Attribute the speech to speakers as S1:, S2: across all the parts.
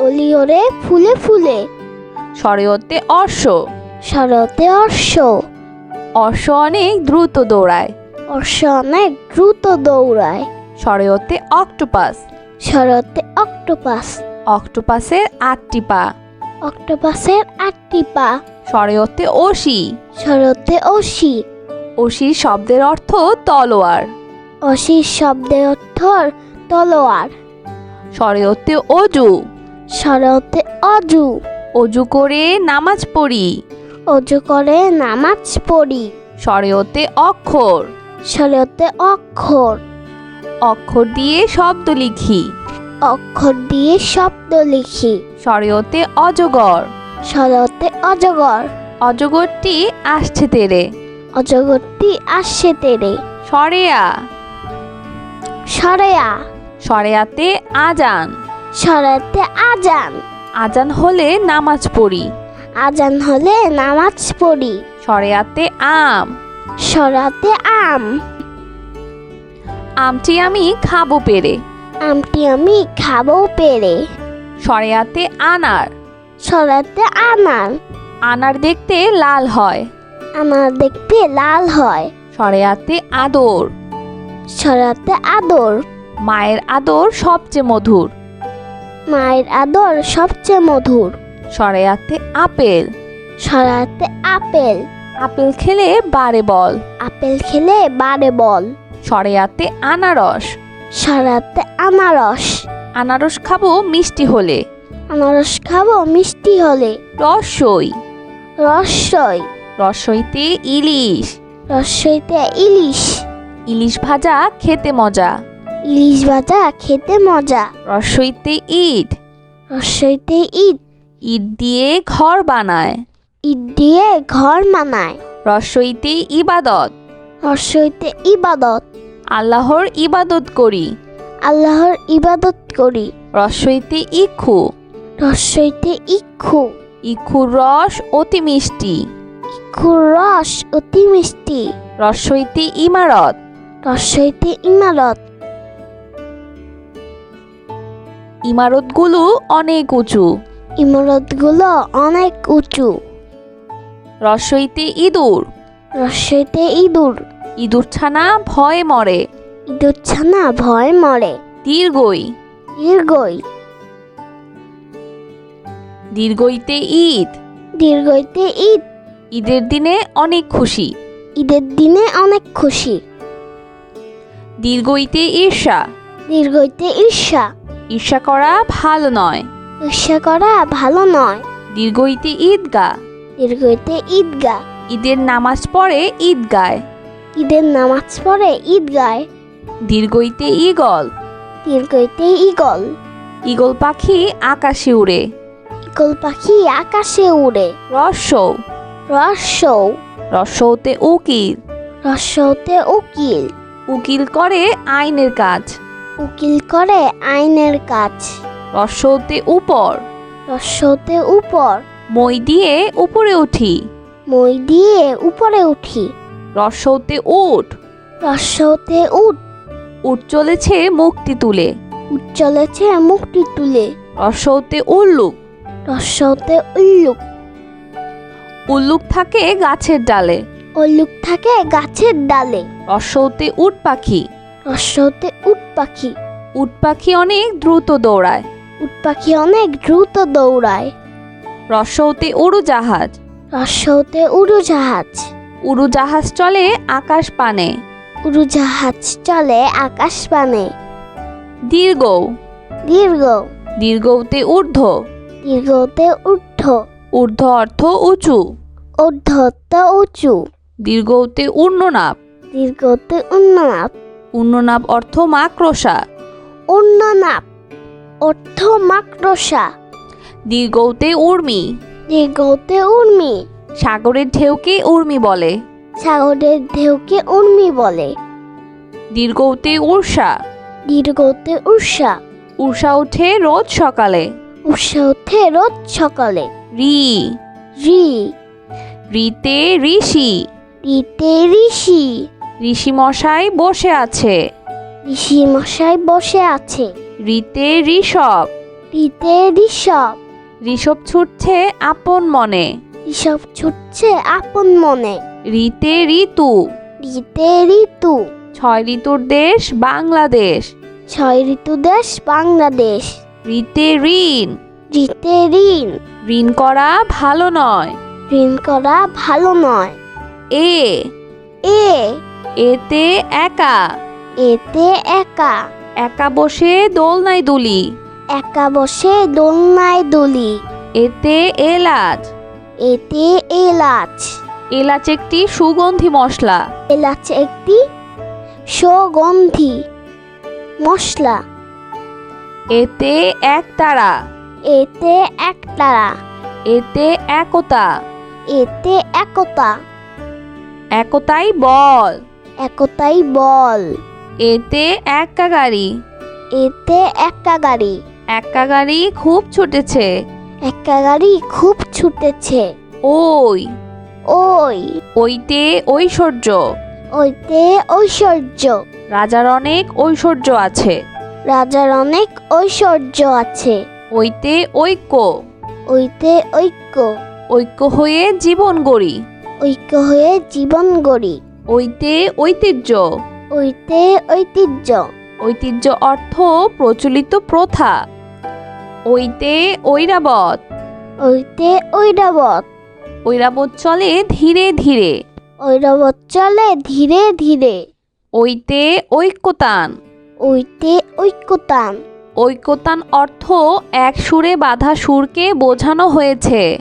S1: অলি ওরে ফুলে ফুলে।
S2: স্বরীয়তে অর্শ।
S1: সরেওতে অর্শ।
S2: অর্শ অনেক দ্রুত দৌড়ায়।
S1: অর্শ অনেক দ্রুত দৌড়ায়।
S2: স্বরীয়তে অক্টোপাস।
S1: সরেওতে অক্টোপাস।
S2: অক্টোপাসের আটটি পা।
S1: অক্টোপাসের আটটি পা।
S2: স্বরীয়তে অসি
S1: সরেওতে অসি
S2: অসি শব্দের অর্থ তলোয়ার।
S1: অসির শব্দের অর্থ তলোয়ার।
S2: স্বরীয়তে অজু।
S1: সরেওতে অজু।
S2: অজু করে নামাজ পড়ি।
S1: অজু করে নামাজ পড়ি।
S2: স্বরীয়তে অক্ষর।
S1: সরেওতে অক্ষর।
S2: অক্ষর দিয়ে শব্দ লিখি।
S1: অক্ষর দিয়ে শব্দ লিখি।
S2: স্বরীয়তে অজগর।
S1: সরেওতে অজগর।
S2: অজগরটি আসছে তেরে।
S1: অজগরটি আসছে তেরে।
S2: সরেয়া।
S1: সরেয়া।
S2: সরেয়াতে আজান।
S1: সরাতে আজান।
S2: আজান হলে নামাজ পড়ি।
S1: আজান হলে নামাজ পড়ি।
S2: সরেয়াতে আম।
S1: সরাতে আম।
S2: আমটি আমি খাব পেরে।
S1: আমটি আমি খাব পেরে।
S2: সরেয়াতে আনার।
S1: সরাতে আনার।
S2: আনার দেখতে লাল হয়।
S1: আনার দেখতে লাল হয়।
S2: সরেয়াতে আদর।
S1: সরাতে আদর।
S2: মায়ের আদর সবচেয়ে মধুর।
S1: মায়ের আদর সবচেয়ে মধুর।
S2: সরেয়াতে আপেল।
S1: সরাতে আপেল।
S2: আপেল খেলে বারে বল।
S1: আপেল খেলে বারে বল।
S2: সরেয়াতে আনারস।
S1: সরাতে আনারস।
S2: আনারস খাব মিষ্টি হলে।
S1: আনারস খাব মিষ্টি হলে।
S2: রসই।
S1: রসই।
S2: রসইতে ইলিশ।
S1: রসইতে ইলিশ।
S2: ইলিশ ভাজা খেতে মজা।
S1: ইলিশ ভাজা খেতে মজা।
S2: রসইতে ইট।
S1: রসইতে ইট।
S2: ইট দিয়ে ঘর বানায়।
S1: ইট দিয়ে ঘর বানায়।
S2: রসইতে ইবাদত।
S1: রসইতে ইবাদত।
S2: আল্লাহর ইবাদত করি।
S1: আল্লাহর ইবাদত করি।
S2: রসইতে ইক্ষু।
S1: রসইতে ইক্ষু।
S2: ইক্ষুর রস অতি মিষ্টি।
S1: ইক্ষুর রস অতি মিষ্টি।
S2: রসইতে ইমারত।
S1: রসইতে ইমারত।
S2: ইমারতগুলো অনেক উঁচু।
S1: ইমারতগুলো অনেক উঁচু।
S2: রসইতে ইঁদুর।
S1: রসইতে ইঁদুর।
S2: ইঁদুর ছানা ভয়ে মরে।
S1: ইঁদুর ছানা ভয় মরে।
S2: দীর্ঘই।
S1: দীর্ঘই।
S2: দীর্ঘইতে ঈদ।
S1: দীর্ঘইতে ঈদ।
S2: ঈদের দিনে অনেক খুশি।
S1: ঈদের দিনে অনেক খুশি।
S2: দীর্ঘইতে ঈর্ষা।
S1: দীর্ঘইতে ঈর্ষা।
S2: ঈর্ষা করা ভালো নয়।
S1: ঈর্ষা করা ভালো নয়।
S2: দীর্ঘ দীর্ঘইতে ঈদগা
S1: দীর্ঘইতে ঈদগা
S2: ঈদের নামাজ পড়ে ঈদগায়।
S1: ঈদের নামাজ পড়ে ঈদ গায় দীর্ঘ
S2: দীর্ঘইতে ঈগল।
S1: দীর্ঘইতে ঈগল।
S2: ঈগল পাখি আকাশে উড়ে।
S1: ঈগল পাখি আকাশে উড়ে।
S2: রস্যৌ
S1: রস্যৌ
S2: রস্যৌতে উকিল।
S1: রস্যৌতে উকিল।
S2: উকিল করে আইনের কাজ।
S1: উকিল করে আইনের কাজ।
S2: রস্যৌতে উপর।
S1: রস্যৌতে উপর।
S2: মই দিয়ে উপরে উঠি।
S1: মই দিয়ে উপরে উঠি।
S2: রস্যৌতে উঠ।
S1: রস্যৌতে উঠ।
S2: উঠ চলেছে মুক্তি তুলে।
S1: উঠ চলেছে মুক্তি তুলে।
S2: রস্যৌতে উল্লুক।
S1: রস্যৌতে উল্লুক।
S2: উল্লুক থাকে গাছের ডালে।
S1: উল্লুক থাকে গাছের ডালে।
S2: রস্যৌতে উট পাখি।
S1: রস্যৌতে উট পাখি।
S2: উট পাখি অনেক দ্রুত দৌড়ায়।
S1: উট পাখি অনেক দ্রুত দৌড়ায়।
S2: রস্যৌতে উড়োজাহাজ
S1: রস্যৌতে উড়োজাহাজ
S2: উড়োজাহাজ চলে আকাশ পানে।
S1: উড়োজাহাজ চলে আকাশ পানে।
S2: দীর্ঘ
S1: দীর্ঘ।
S2: দীর্ঘতে ঊর্ধ্ব।
S1: দীর্ঘতে ঊর্ধ্ব।
S2: ঊর্ধ্ব অর্থ উঁচু।
S1: ঊর্ধ্বতে উঁচু।
S2: দীর্ঘতে উর্ণনাপ
S1: দীর্ঘতে উন্ননাপ।
S2: উর্ণনাপ অর্থ মাক্রসা
S1: উন্ননাপ অর্থ মাকড়সা।
S2: দীর্ঘতে উর্মি।
S1: দীর্ঘতে উর্মি।
S2: সাগরের ঢেউকে উর্মি বলে।
S1: সাগরের ঢেউকে উর্মি বলে।
S2: দীর্ঘতে উর্ষা।
S1: দীর্ঘতে উষা
S2: উষা ওঠে রোজ সকালে।
S1: উষা ওঠে রোজ সকালে।
S2: রি।
S1: রি।
S2: রিতে ঋষি।
S1: রিতে ঋষি।
S2: ঋষি মশাই বসে আছে।
S1: ঋষি মশাই বসে আছে।
S2: রিতে ঋষভ।
S1: রিতে ঋষভ।
S2: ঋষভ ছুটছে আপন মনে।
S1: ঋষভ ছুটছে আপন মনে।
S2: রিতে ঋতু।
S1: রিতে ঋতু।
S2: ছয় ঋতুর দেশ বাংলাদেশ।
S1: ছয় ঋতু দেশ বাংলাদেশ।
S2: রিতে ঋণ।
S1: রিতে ঋণ।
S2: ঋণ করা ভালো নয়।
S1: ঋণ করা ভালো নয়।
S2: এ।
S1: এ।
S2: এতে একা।
S1: এতে একা।
S2: একা বসে দোলনায় দুলি।
S1: একা বসে দোলনায় দুলি।
S2: এতে এলাচ।
S1: এতে এলাচ।
S2: এলাচ একটি সুগন্ধি মশলা।
S1: এলাচ একটি সুগন্ধি মশলা।
S2: এতে একতারা
S1: এতে একতারা
S2: এতে একতা।
S1: এতে একতা।
S2: একতাই বল।
S1: একতাই বল।
S2: এতে একা গাড়ি।
S1: এতে একা গাড়ি।
S2: একা গাড়ি খুব ছুটেছে।
S1: একা গাড়ি খুব ছুটেছে।
S2: ওই।
S1: ওই।
S2: ওইতে ঐশ্বর্য।
S1: ওইতে ঐশ্বর্য।
S2: রাজার অনেক ঐশ্বর্য আছে।
S1: রাজার অনেক ঐশ্বর্য আছে।
S2: ওইতে ঐক্য।
S1: ওইতে ঐক্য।
S2: ঐক্য হয়ে জীবন গড়ি।
S1: ঐক্য হয়ে জীবন গড়ি।
S2: ওইতে ঐতিহ্য।
S1: ওইতে ঐতিহ্য।
S2: ঐতিহ্য অর্থ প্রচলিত প্রথা। ওইতে ঐরাবত
S1: ওইতে ঐরাবত
S2: ঐরাবত চলে ধীরে ধীরে।
S1: ঐরাবত চলে ধীরে ধীরে।
S2: ওইতে ঐক্যতান।
S1: ওইতে ঐক্যতান।
S2: ঐক্যতান অর্থ এক সুরে বাঁধা সুরকে বোঝানো হয়েছে।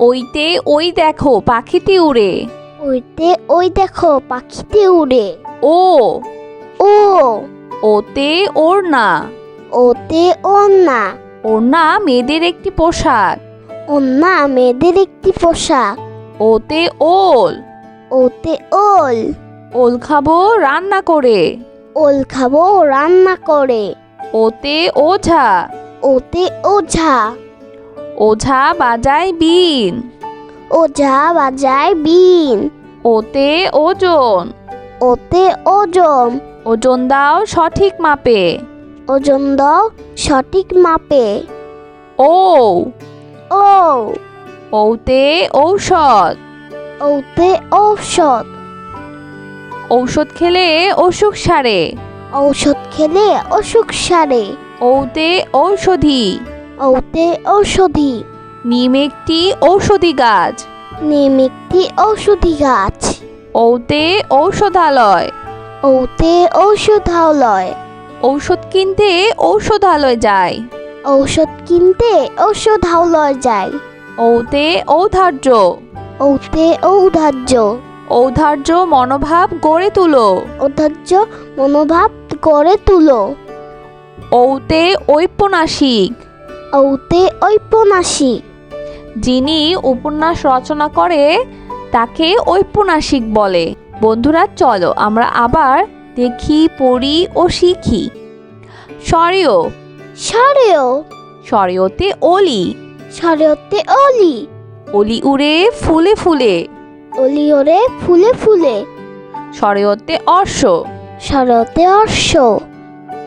S2: ওইতে ওই দেখো পাখিটি উড়ে।
S1: ওইতে ওই দেখো পাখিতে উড়ে।
S2: ও।
S1: ও।
S2: ওতে ওড়না।
S1: ওতে ওন্না
S2: ওড়না মেয়েদের একটি পোশাক।
S1: ওন্না মেয়েদের একটি পোশাক।
S2: ওতে ওল।
S1: ওতে ওল।
S2: ওল খাব রান্না করে।
S1: ওল খাব রান্না করে।
S2: ওতে ওঝা।
S1: ওতে ওঝা।
S2: ওঝা বাজায় বিন।
S1: ওঝা বাজায় বিন।
S2: ওতে ওজন।
S1: ওতে ওজন।
S2: ওজন দাও সঠিক মাপে।
S1: ওজন দাও সঠিক মাপে।
S2: ও
S1: ও
S2: ওতে ঔষধ।
S1: ওতে ঔষধ।
S2: ঔষধ খেলে অসুখ সারে।
S1: ঔষধ খেলে অসুখ সারে।
S2: ওতে ঔষধি।
S1: ওতে ঔষধি।
S2: নিম একটি ঔষধি গাছ।
S1: নিম একটি ঔষধি গাছ।
S2: ওতে ঔষধালয়।
S1: ওতে ঔষধালয়।
S2: ঔষধ কিনতে ঔষধালয় যায়।
S1: ঔষধ কিনতে ঔষধালয় যায়।
S2: ওতে ঔধার্য।
S1: ওতে ঔধার্য।
S2: ঔধার্য মনোভাব গড়ে তুলো।
S1: ঔধার্য মনোভাব করে তুলো।
S2: ওতে ঔপন্যাসিক।
S1: ওতে ঔপন্যাসিক।
S2: যিনি উপন্যাস রচনা করে তাকে ঔপন্যাসিক বলে। বন্ধুরা চলো আমরা আবার দেখি পড়ি ও শিখি। সরেও
S1: সরেও
S2: সরেওতে অলি।
S1: সরেওতে অলি।
S2: অলি উড়ে ফুলে ফুলে।
S1: অলি ওরে ফুলে ফুলে।
S2: সরেওতে অশ্ব
S1: সরেওতে অর্শ।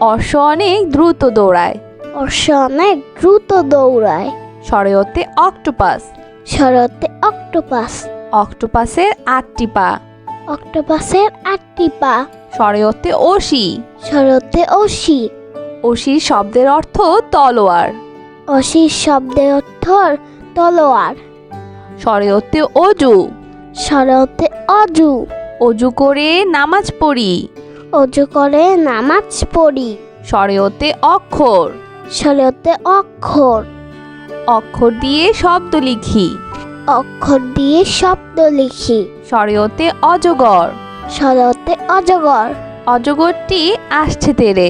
S2: অশ্ব অনেক দ্রুত দৌড়ায়।
S1: অর্শ অনেক দ্রুত দৌড়ায়।
S2: সরেওতে অক্টোপাস।
S1: সরেওতে অক্টোপাস।
S2: অক্টোপাসের আটটি পা।
S1: অক্টোপাসের আটটি পা।
S2: সরেওতে অসি
S1: সরেওতে অসি
S2: অসি শব্দের অর্থ তলোয়ার।
S1: অসির শব্দের অর্থ তলোয়ার।
S2: সরেওতে অজু।
S1: সরেওতে অজু।
S2: অজু করে নামাজ পড়ি।
S1: অজু করে নামাজ পড়ি।
S2: সরেওতে অক্ষর।
S1: সরেওতে অক্ষর।
S2: অক্ষর দিয়ে শব্দ লিখি।
S1: অক্ষর দিয়ে শব্দ লিখি।
S2: সরেওতে অজগর।
S1: সরেওতে অজগর।
S2: অজগরটি আসছে তেরে।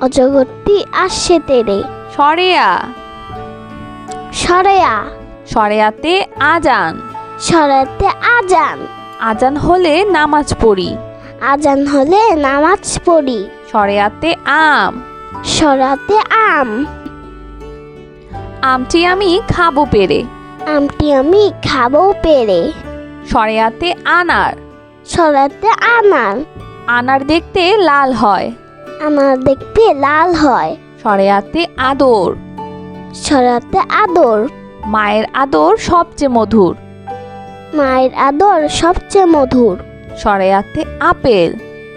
S1: অজগরটি আসছে তেরে।
S2: সরেয়া।
S1: সরেয়া।
S2: সরেয়াতে আজান।
S1: সরেয়াতে আজান।
S2: আজান হলে নামাজ পড়ি।
S1: আজান হলে নামাজ পড়ি।
S2: সরেয়াতে আম।
S1: সরাতে আম।
S2: আমটি আমি খাব পেরে।
S1: আমটি আমি খাব পেরে।
S2: সরেয়াতে আনার।
S1: সরাতে আনার।
S2: আনার দেখতে লাল হয়।
S1: আনার দেখতে লাল হয়।
S2: সরেয়াতে আদর।
S1: সরাতে আদর।
S2: মায়ের আদর সবচেয়ে মধুর।
S1: মায়ের আদর সবচেয়ে মধুর।
S2: সরেয়াতে আপেল।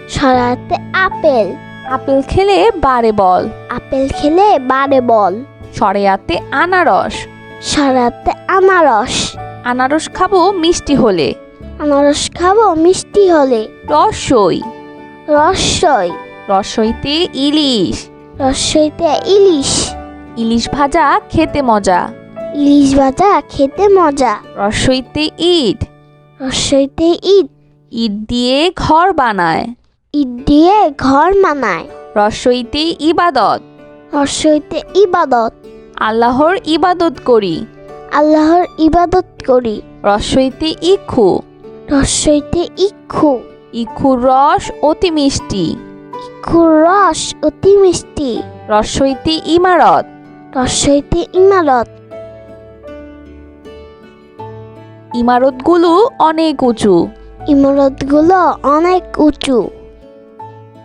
S1: সরাতে আপেল।
S2: আপেল খেলে বারে বল।
S1: আপেল খেলে বারে বল।
S2: সরেয়াতে আনারস।
S1: সরাতে আনারস।
S2: আনারস খাব মিষ্টি হলে।
S1: আনারস খাব মিষ্টি হলে।
S2: রসই।
S1: রসই।
S2: রসইতে ইলিশ।
S1: রসইতে ইলিশ।
S2: ইলিশ ভাজা খেতে মজা।
S1: ইলিশ ভাজা খেতে মজা।
S2: রসইতে ইট।
S1: রসইতে ইট।
S2: ইট দিয়ে ঘর বানায়।
S1: ইট দিয়ে ঘর বানায়।
S2: রসইতে ইবাদত।
S1: রসইতে ইবাদত।
S2: আল্লাহর ইবাদত করি।
S1: আল্লাহর ইবাদত করি।
S2: রসইতে ইক্ষু।
S1: রসইতে ইক্ষু।
S2: ইক্ষুর রস অতি মিষ্টি।
S1: ইক্ষুর রস অতি মিষ্টি।
S2: রসইতে ইমারত।
S1: রসইতে ইমারত।
S2: ইমারতগুলো অনেক উঁচু।
S1: ইমারতগুলো অনেক উঁচু।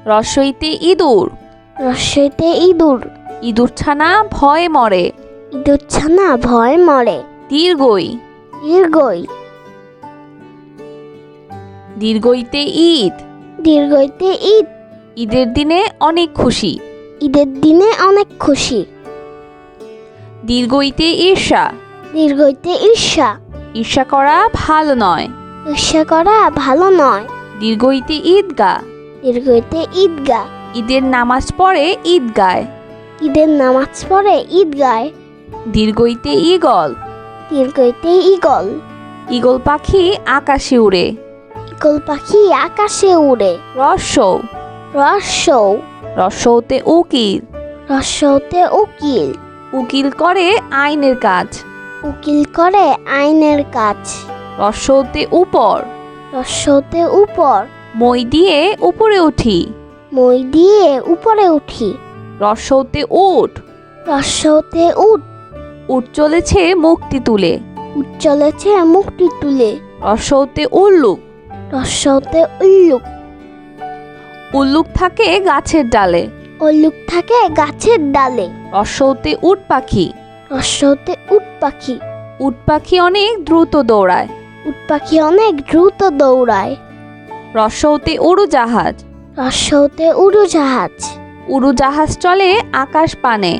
S2: রসইতে ইঁদুর।
S1: রসইতে ইঁদুর।
S2: ইঁদুর ছানা ভয়ে মরে।
S1: ইঁদুর ছানা ভয় মরে।
S2: দীর্ঘই।
S1: দীর্ঘই।
S2: দীর্ঘইতে ঈদ।
S1: দীর্ঘইতে ঈদ।
S2: ঈদের দিনে অনেক খুশি।
S1: ঈদের দিনে অনেক খুশি।
S2: দীর্ঘইতে ঈর্ষা।
S1: দীর্ঘইতে ঈর্ষা।
S2: ঈর্ষা করা ভালো নয়।
S1: ঈর্ষা করা ভালো নয়।
S2: দীর্ঘইতে ঈদগা
S1: দীর্ঘইতে ঈদগা
S2: ঈদের নামাজ পড়ে ঈদগায়
S1: ঈদের নামাজ পড়ে ঈদ গায়
S2: দীর্ঘইতে ঈগল।
S1: দীর্ঘইতে ঈগল।
S2: ঈগল পাখি আকাশে উড়ে।
S1: ঈগল পাখি আকাশে উড়ে।
S2: রস্যৌ
S1: রস্যৌ
S2: রস্যৌতে উকিল।
S1: রস্যৌতে উকিল।
S2: উকিল করে আইনের কাজ।
S1: উকিল করে আইনের কাজ।
S2: রস্যৌতে উপর।
S1: রস্যৌতে উপর।
S2: মই দিয়ে উপরে উঠি।
S1: মই দিয়ে উপরে উঠি।
S2: রস্যৌতে উঠ।
S1: রস্যৌতে উঠ।
S2: উঠ চলেছে মুক্তি তুলে।
S1: উঠ চলেছে মুক্তি তুলে।
S2: রস্যৌতে উল্লুক।
S1: রস্যৌতে উল্লুক।
S2: উল্লুক থাকে গাছের ডালে।
S1: উল্লুক থাকে গাছের ডালে।
S2: রস্যৌতে উট পাখি।
S1: রস্যৌতে উট পাখি।
S2: উট পাখি অনেক দ্রুত দৌড়ায়।
S1: উট পাখি অনেক দ্রুত দৌড়ায়।
S2: রস্যৌতে উড়োজাহাজ।
S1: রস্যৌতে উড়োজাহাজ।
S2: উড়োজাহাজ চলে আকাশ পানে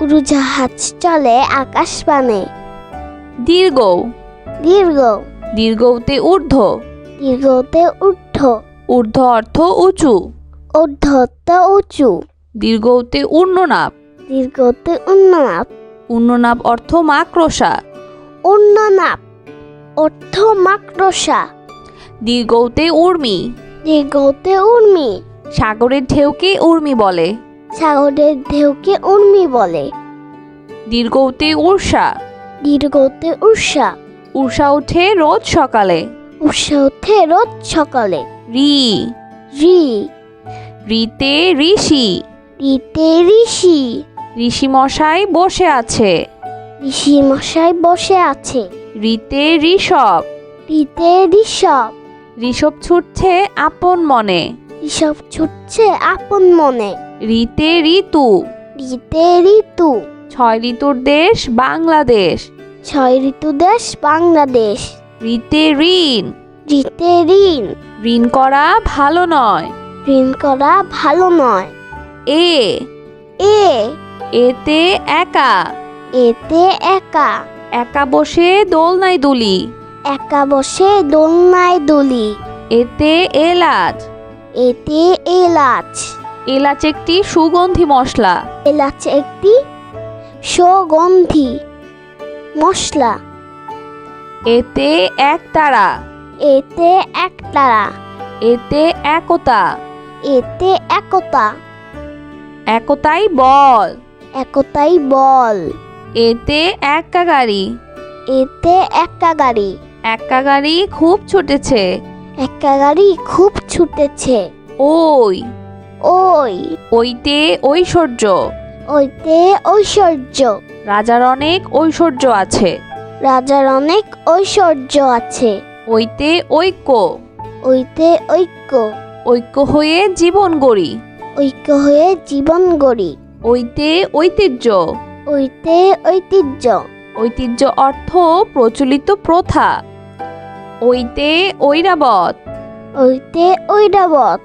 S1: উড়োজাহাজ চলে আকাশ পানে
S2: দীর্ঘ।
S1: দীর্ঘ।
S2: দীর্ঘতে ঊর্ধ্ব।
S1: দীর্ঘতে ঊর্ধ্ব।
S2: ঊর্ধ্ব অর্থ উঁচু।
S1: ঊর্ধ্বতে উঁচু।
S2: দীর্ঘতে উর্ণনাপ
S1: দীর্ঘতে উন্ননাপ।
S2: উর্ণনাপ অর্থ মাক্রসা
S1: উন্ননাপ অর্থ মাক্রসা
S2: দীর্ঘতে উর্মি।
S1: দীর্ঘতে উর্মি।
S2: সাগরের ঢেউকে উর্মি বলে।
S1: সাগরের ঢেউকে উর্মি বলে।
S2: দীর্ঘতে উর্ষা
S1: দীর্ঘতে উষা
S2: উষা ওঠে রোজ সকালে।
S1: উষা ওঠে রোজ সকালে।
S2: রি।
S1: রি।
S2: রিতে ঋষি।
S1: রিতে ঋষি।
S2: ঋষি মশাই বসে আছে।
S1: ঋষি মশাই বসে আছে।
S2: রিতে ঋষভ।
S1: রিতে ঋষভ।
S2: ঋষভ ছুটছে আপন মনে।
S1: ঋষভ ছুটছে আপন মনে।
S2: রিতে ঋতু।
S1: রিতে ঋতু।
S2: ছয় ঋতুর দেশ বাংলাদেশ।
S1: ছয় ঋতু দেশ বাংলাদেশ।
S2: রিতে ঋণ।
S1: রিতে ঋণ।
S2: ঋণ করা ভালো নয়।
S1: ঋণ করা ভালো নয়।
S2: এ।
S1: এ।
S2: এতে একা।
S1: এতে একা।
S2: একা বসে দোলনায় দুলি।
S1: একা বসে দোলনায় দুলি।
S2: এতে এলাচ।
S1: এতে এলাচ।
S2: এলাচ একটি সুগন্ধি মশলা।
S1: এলাচ একটি সুগন্ধি মশলা।
S2: এতে একতারা
S1: এতে একতারা
S2: এতে একতা।
S1: এতে একতা।
S2: একতাই বল।
S1: একতাই বল।
S2: এতে এক্কা গাড়ি
S1: এতে একটা গাড়ি
S2: এক্কা গাড়ি খুব ছুটেছে।
S1: একটা গাড়ি খুব ছুটেছে।
S2: ওই।
S1: ওই।
S2: ওইতে ঐশ্বর্য।
S1: ওইতে ঐশ্বর্য।
S2: রাজার অনেক ঐশ্বর্য আছে।
S1: রাজার অনেক ঐশ্বর্য আছে।
S2: ওইতে ঐক্য।
S1: ওইতে ঐক্য।
S2: ঐক্য হয়ে জীবন গড়ি।
S1: ঐক্য হয়ে জীবন গড়ি।
S2: ওইতে ঐতিহ্য।
S1: ওইতে ঐতিহ্য।
S2: ঐতিহ্য অর্থ প্রচলিত প্রথা। ওইতে ঐরাবত
S1: ওইতে ঐরাবত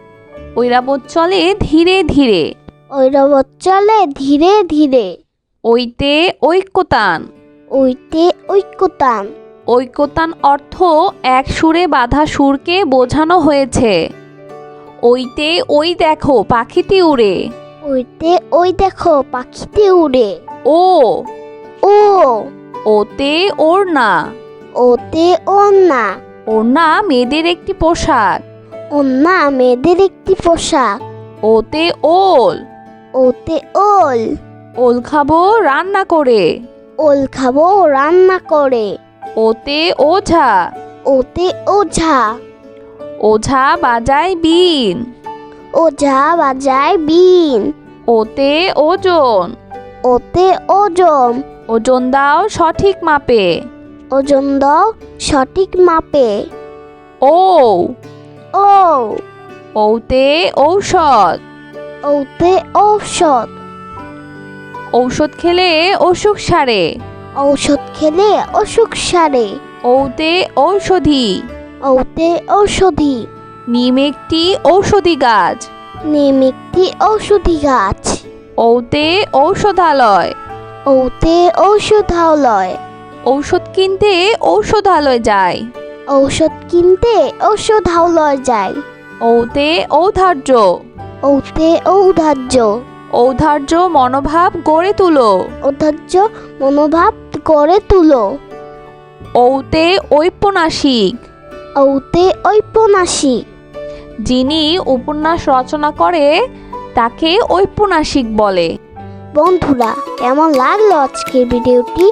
S2: ঐরাবত চলে ধীরে ধীরে।
S1: ঐরাবত চলে ধীরে ধীরে।
S2: ওইতে ঐক্যতান।
S1: ওইতে ঐক্যতান।
S2: ঐক্যতান অর্থ এক সুরে বাঁধা সুরকে বোঝানো হয়েছে। ওইতে ওই দেখো পাখিতে উড়ে।
S1: ওইতে ওই দেখো পাখিতে উড়ে।
S2: ও।
S1: ও।
S2: ওতে ওর ওড়না।
S1: ওতে ওন্না
S2: ওড়না মেয়েদের একটি পোশাক।
S1: ওন্না মেয়েদের একটি পোশাক।
S2: ওতে ওল।
S1: ওতে ওল।
S2: ওল খাব রান্না করে।
S1: ওল খাব রান্না করে।
S2: ওতে ওঝা।
S1: ওতে ওঝা।
S2: ওঝা বাজায় বিন।
S1: ওঝা বাজায় বিন।
S2: ওতে ওজন।
S1: ওতে ওজন।
S2: ওজন দাও সঠিক মাপে।
S1: ওজন দাও সঠিক মাপে।
S2: ও
S1: ও
S2: ওতে ঔষধ।
S1: ওতে ঔষধ।
S2: ঔষধ খেলে অসুখ সারে।
S1: ঔষধ খেলে অসুখ সারে।
S2: ওতে ঔষধি।
S1: ওতে ঔষধি।
S2: নিম একটি ঔষধি গাছ।
S1: নিম একটি ঔষধি গাছ।
S2: ওতে ঔষধালয়।
S1: ওতে ঔষধালয়।
S2: ঔষধ কিনতে ঔষধালয় যায়।
S1: ঔষধ কিনতে ঔষধালয় যায়।
S2: ওতে ঔধার্য।
S1: ওতে ঔধার্য।
S2: ঔধার্য মনোভাব গড়ে তুলো।
S1: ঔধার্য মনোভাব গড়ে তুলো।
S2: ওতে ঔপন্যাসিক।
S1: ওতে ঔপন্যাসিক।
S2: যিনি উপন্যাস রচনা করে তাকে ঔপন্যাসিক বলে।
S1: বন্ধুরা কেমন লাগল আজকের ভিডিওটি?